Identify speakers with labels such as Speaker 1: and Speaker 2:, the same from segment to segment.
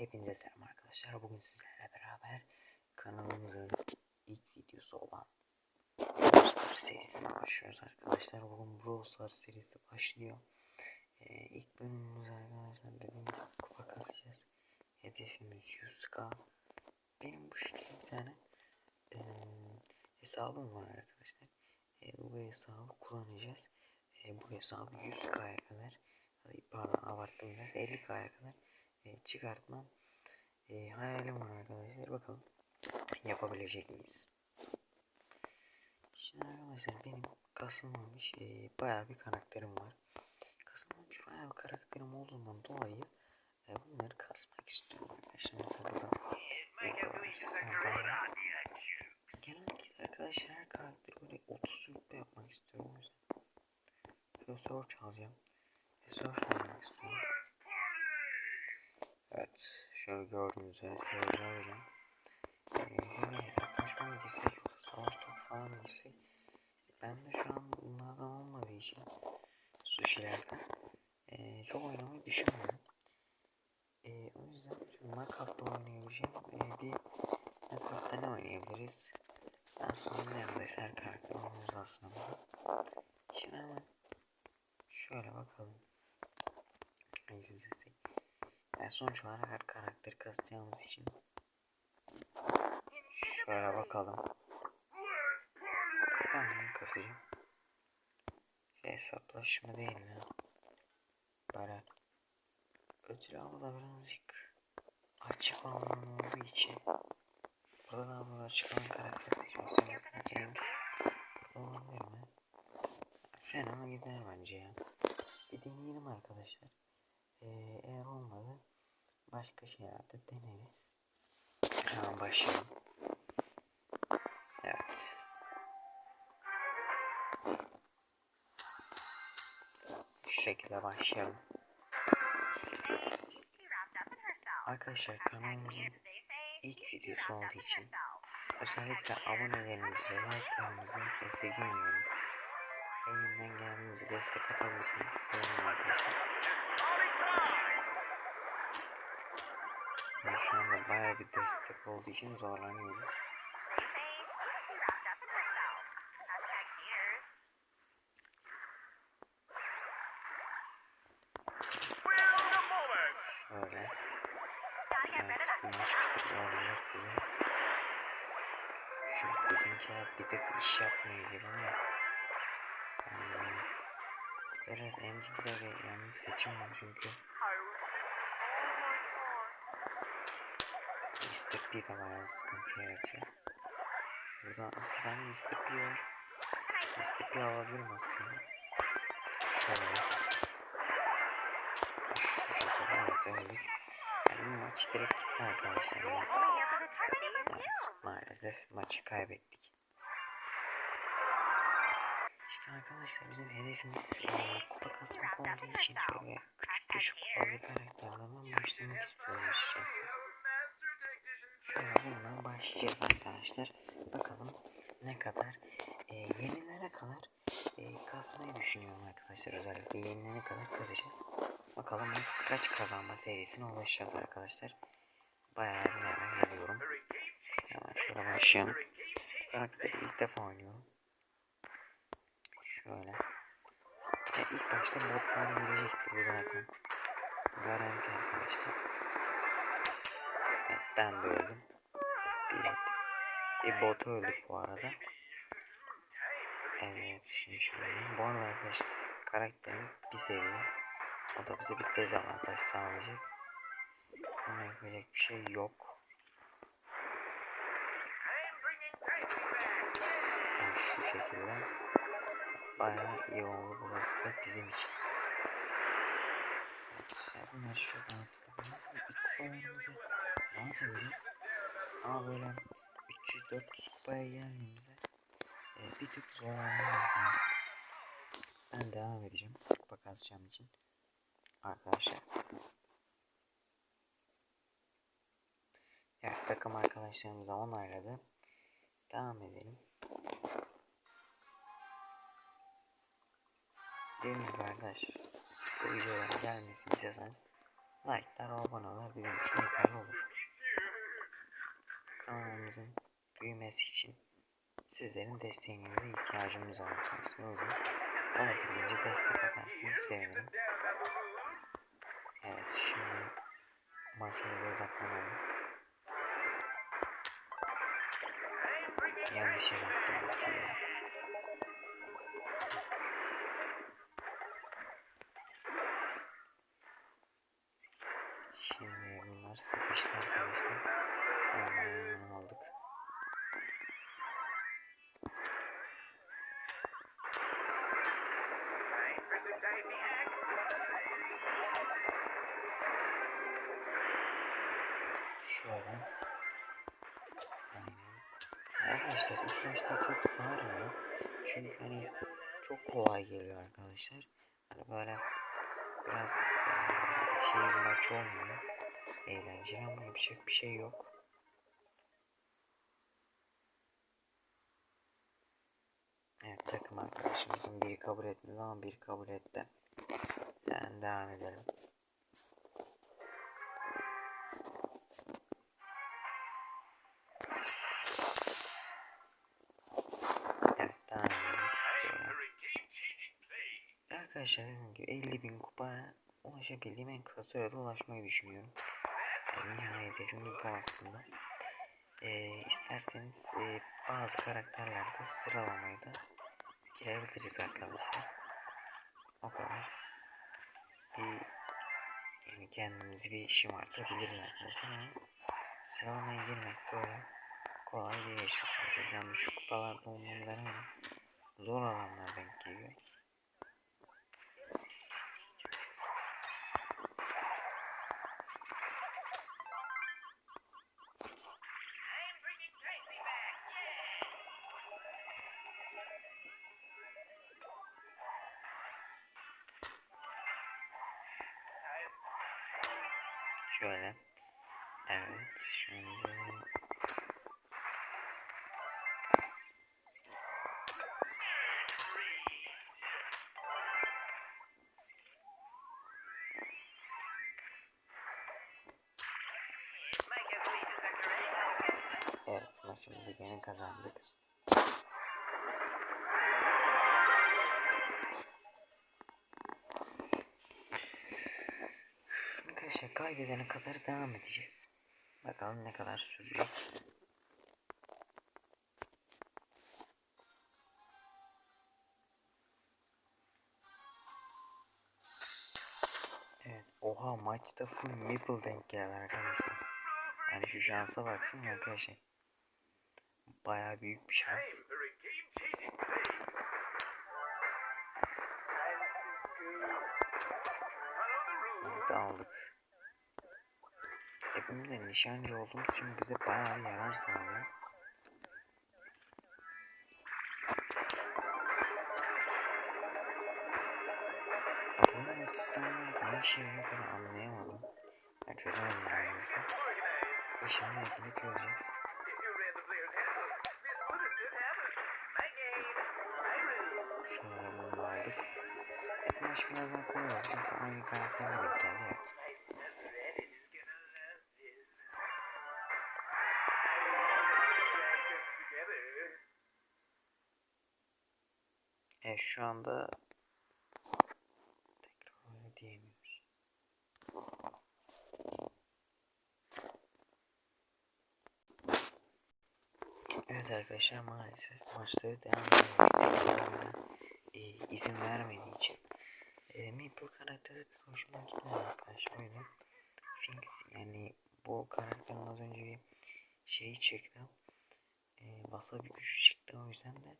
Speaker 1: Hepinize selam arkadaşlar. Bugün sizlerle beraber kanalımızın ilk videosu olan Brawl Stars serisine başlıyoruz arkadaşlar. Bugün Brawl Stars serisi başlıyor. Ee, ilk bölümümüz arkadaşlar dediğim gibi kupa kasacağız. Hedefimiz 100k. Benim bu şekilde bir tane ee, hesabım var arkadaşlar. Ee, bu hesabı kullanacağız. Ee, bu hesabı 100k'ya kadar pardon abarttım biraz 50k'ya kadar e, çıkartmam e, hayalim var arkadaşlar. Bakalım yapabilecek miyiz? Şimdi arkadaşlar benim kasılmamış e, bayağı bir karakterim var. Kasılmamış bayağı bir karakterim olduğundan dolayı e, bunları kasmak istiyorum. Mesela burada Genellikle arkadaşlar her karakteri böyle 30 rütbe yapmak istiyorum. O yüzden şöyle search alacağım. Ve search oynamak istiyorum. Şöyle gördüğünüz üzere. Ee, şöyle hesaplaşma mı girsek, savaş topu mı girsek? Ben de şu an bunlardan olmadığı için sushilerden ee, çok oynamayı düşünmüyorum. Ee, o yüzden Knockout'ta oynayabileceğim ee, bir Knockout'ta ne oynayabiliriz? Aslında neredeyse her karakter oynuyoruz aslında. Şimdi hemen şöyle bakalım. Hangisi seçsek? Sonuç olarak her karakteri kasacağımız için şöyle bakalım. Bunu kasacağım. Şey, hesaplaşma değil mi? Böyle ödül avı da birazcık açık alan olduğu için burada da böyle açık alan karakter burada olabilir mi? Fena gider bence ya. Bir deneyelim arkadaşlar. Ee, eğer olmadı başka şeylerde deneriz. Hemen başlayalım. Evet. Şu şekilde başlayalım. Arkadaşlar kanalımızın ilk videosu olduğu için özellikle abonelerinizi ve like'larınızı esirgemiyorum. Elimden geldiğince destek atabilirsiniz. Sevinirim arkadaşlar. Şu anda bayağı bir destek olduğu için zorlanıyorum. Şöyle. Evet, güneş bir tık. Şu bizimkiler bir tık iş yapmıyor gibi ama. Yani, evet, MVP'de bir yanlış seçim var çünkü. P de bayağı sıkıntı yaratıyor. Burada aslında Mr. P var. Mr. P alabilirim aslında. Şöyle. Şu şekilde evet öyle. Yani bu maç direkt gitti arkadaşlar. ya. Evet maalesef maçı kaybettik. İşte arkadaşlar bizim hedefimiz e, kupa kasmak olduğu için şöyle küçük düşük kupalı karakterlerden başlamak istiyorum açıkçası. Şöyle bundan başlayacağız arkadaşlar. Bakalım ne kadar e, yenilere kadar e, kasmayı düşünüyorum arkadaşlar. Özellikle yenilere kadar kazacağız. Bakalım kaç kazanma serisine ulaşacağız arkadaşlar. Bayağı merak ediyorum. Hemen şöyle başlayalım. Karakteri ilk defa oynuyorum. Şöyle. Ya ilk başta botlar gelecektir bu zaten. Garanti arkadaşlar. Ben de öldüm. Bir, bir bot öldük bu arada. Evet şimdi şöyle. Bu arada arkadaşlar karakterimiz bir seviye. O da bize bir dezavantaj sağlayacak. Ama yapacak bir şey yok. Yani şu şekilde bayağı iyi oldu burası da bizim için. Evet, bunları şöyle anlatabiliriz. İlk kupalarımızı rahat ederiz. Ama böyle 300-400 kupaya geldiğimizde e, bir tık zorlanmıyor. Ben devam edeceğim. Kupa kasacağım için. Arkadaşlar. Evet takım arkadaşlarımıza onayladı. Devam edelim. Dediğim gibi arkadaşlar bu videoların gelmesini istiyorsanız Like'lar, bizim için yeterli olur. Kanalımızın büyümesi için sizlerin desteğinize ihtiyacımız var yüzden olabildiğince destek atarsanız sevinirim. Evet şimdi maçımıza odaklanalım. Yanlış yere ya. Şimdi bunlar sıkıştı Arkadaşlar bu süreçte çok sarmıyor. Çünkü hani çok kolay geliyor arkadaşlar. Hani böyle biraz eee, şey maç olmuyor. Eğlenceli ama yapacak bir şey yok. Evet takım arkadaşımızın biri kabul etmedi ama biri kabul etti. Yani devam edelim. Arkadaşlar dediğim gibi 50 bin kupaya ulaşabildiğim en kısa sürede ulaşmayı düşünüyorum. Yani nihai hedefim bu aslında. Ee, isterseniz e, bazı karakterlerde sıralamayı da girebiliriz arkadaşlar. O kadar. Bir yani kendimizi bir şımartabiliriz arkadaşlar ama sıralamaya girmek böyle kolay değil. Yani şu kupalarda olmamıza rağmen zor alanlar denk geliyor. Şöyle. Evet. Şimdi kaybedene kadar devam edeceğiz. Bakalım ne kadar sürecek. Evet, oha maçta full Maple denk geldi arkadaşlar. Yani şu şansa baksın arkadaşlar. Bayağı büyük bir şans. Evet aldık. Hepimiz nişancı olduğumuz için bize bayağı yarar sağlıyor. Bunun ultisinden ne işe ben anlayamadım. Ben çözemedim yani. İnşallah yakını çözeceğiz. Şöyle bunu aldık. Evet, maç biraz daha çünkü aynı karakterle şu anda tekrar öyle diyemiyoruz. Evet arkadaşlar maalesef maçları devam ediyor. Ee, izin vermediği için. Ee, Maple karakteri pek hoşuma gitmedi arkadaşlar. O Finks yani bu karakterin az önce bir şeyi çıktı. Ee, basa bir gücü çıktı o yüzden de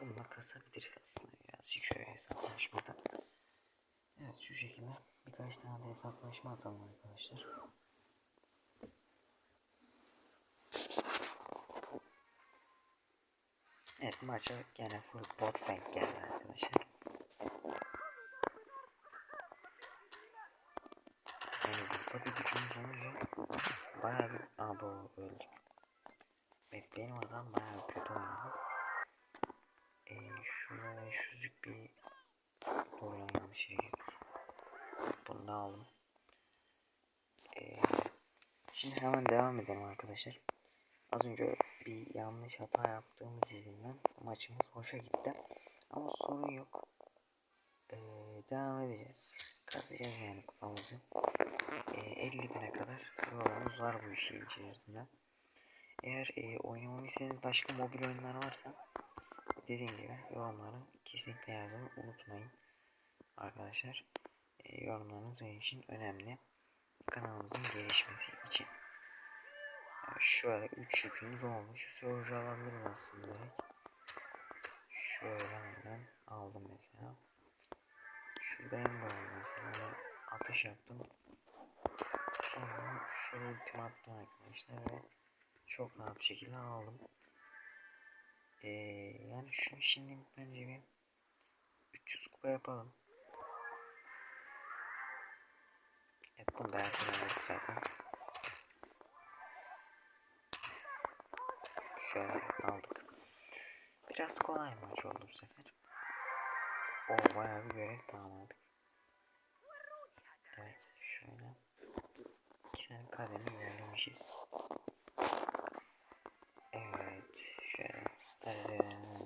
Speaker 1: bununla kasabiliriz aslında şöyle hesaplaşmada. Evet şu şekilde birkaç tane de hesaplaşma atalım arkadaşlar. Evet maça gene full bot bank geldi aldım. Şimdi hemen devam edelim arkadaşlar. Az önce bir yanlış hata yaptığımız yüzünden maçımız hoşa gitti. Ama sorun yok. Ee, devam edeceğiz. Kazacağız yani kupamızı. Ee, 50 bine kadar yolumuz var bu işin içerisinde. Eğer e, oynamamı istediğiniz başka mobil oyunlar varsa dediğim gibi yorumlara kesinlikle yazmayı unutmayın. Arkadaşlar yorumlarınız benim için önemli. Kanalımızın gelişmesi için. Yani şöyle 3 yükümüz olmuş. Sorucu alabilirim aslında. Şöyle hemen aldım mesela. Şurada en var mesela. Atış yaptım. Sonra şöyle ultim attım arkadaşlar ve çok rahat bir şekilde aldım. Ee, yani şunu şimdi bence bir 300 kupa yapalım. Evet bunu da yapalım zaten. Şöyle aldık. Biraz kolay maç oldu bu sefer. O bayağı bir görev tamamladık. Evet şöyle. İki tane kademi ilerlemişiz. Evet şöyle star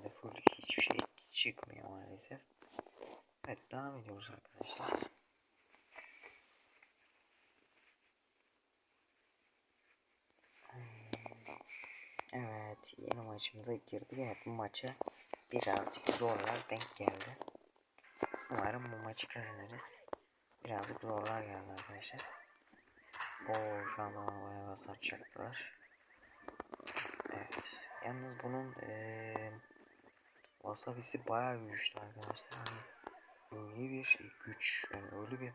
Speaker 1: de full hiçbir şey çıkmıyor maalesef. Evet devam ediyoruz arkadaşlar. Evet yeni maçımıza girdik. Evet bu maça birazcık zorlar denk geldi. Umarım bu maçı kazanırız. Birazcık zorlar geldi arkadaşlar. Oo şu anda bana bayağı hasar çaktılar. Evet. Yalnız bunun ee, wasabisi bayağı güçlü arkadaşlar. Yani öyle bir güç yani öyle bir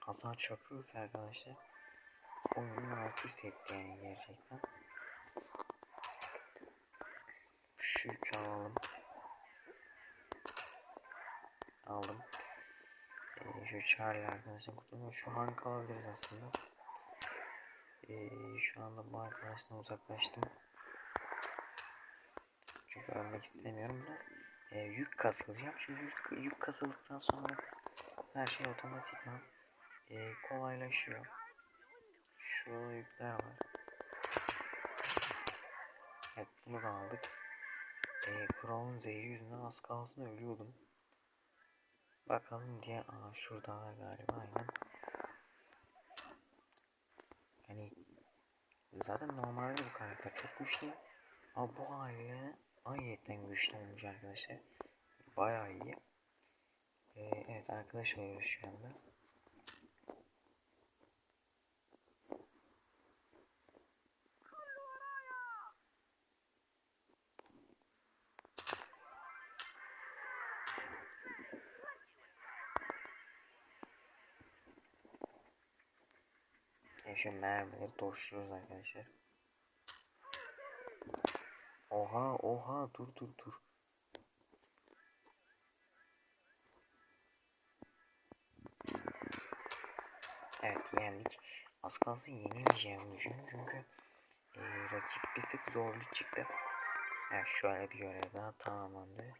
Speaker 1: hasar çakıyor ki arkadaşlar. Oyunun alt üst etti yani gerçekten. Şu yükü alalım. Aldım. Ee, şu Charlie arkadaşın kutumu şu Hank alabiliriz aslında. Ee, şu anda bu arkadaştan uzaklaştım. Çünkü ölmek istemiyorum biraz. Ee, yük kasılacağım. Çünkü yük, yük kasıldıktan sonra her şey otomatikman e, kolaylaşıyor. Şurada yükler var. Evet bunu da aldık. E, Crown zehri yüzünden az kalsın ölüyordum. Bakalım diğer aa şuradalar galiba aynen. Yani zaten normalde bu karakter çok güçlü. Ama bu haliyle ayetten güçlü olmuş arkadaşlar. Bayağı iyi. Ee, evet arkadaş oluyoruz şu anda. Şu mermileri doşluyoruz arkadaşlar. Oha oha dur dur dur. Evet yendik. Az kalsın yenemeyeceğimi düşünüyorum çünkü e, rakip bir tık zorlu çıktı. Evet şöyle bir görev daha tamamlandı.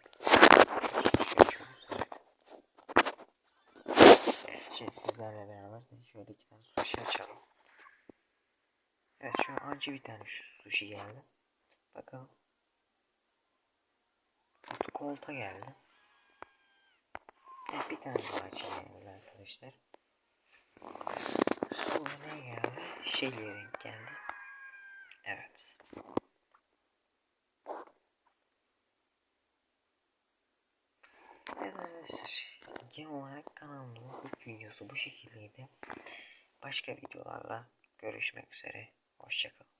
Speaker 1: Evet şimdi sizlerle beraber şöyle iki tane sushi açalım. Evet şu an anca bir tane şu sushi geldi. Bakalım. Kutu kolta geldi. Evet bir tane daha geldi arkadaşlar. Bu ne geldi? Şeyle renk geldi. Evet. Evet arkadaşlar. Genel olarak kanalımızın ilk videosu bu şekildeydi. Başka videolarla görüşmek üzere. Hoşçakalın.